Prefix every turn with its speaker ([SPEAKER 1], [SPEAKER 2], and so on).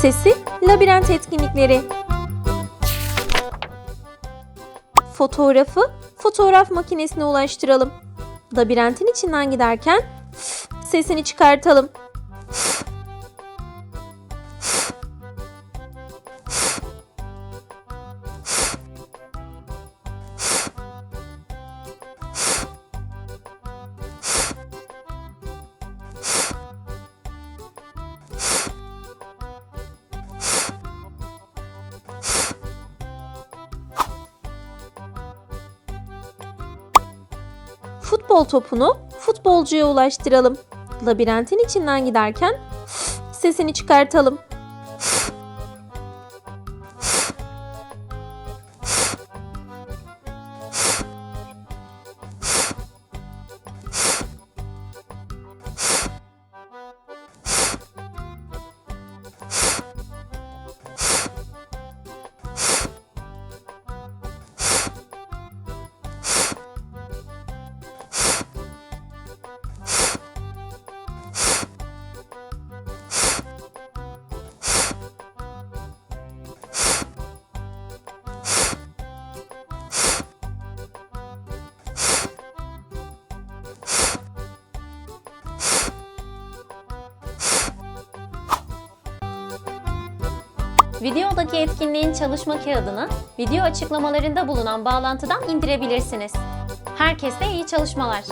[SPEAKER 1] sesi, labirent etkinlikleri. Fotoğrafı fotoğraf makinesine ulaştıralım. Labirentin içinden giderken sesini çıkartalım. Futbol topunu futbolcuya ulaştıralım. Labirentin içinden giderken sesini çıkartalım.
[SPEAKER 2] Videodaki etkinliğin çalışma kağıdını video açıklamalarında bulunan bağlantıdan indirebilirsiniz. Herkese iyi çalışmalar.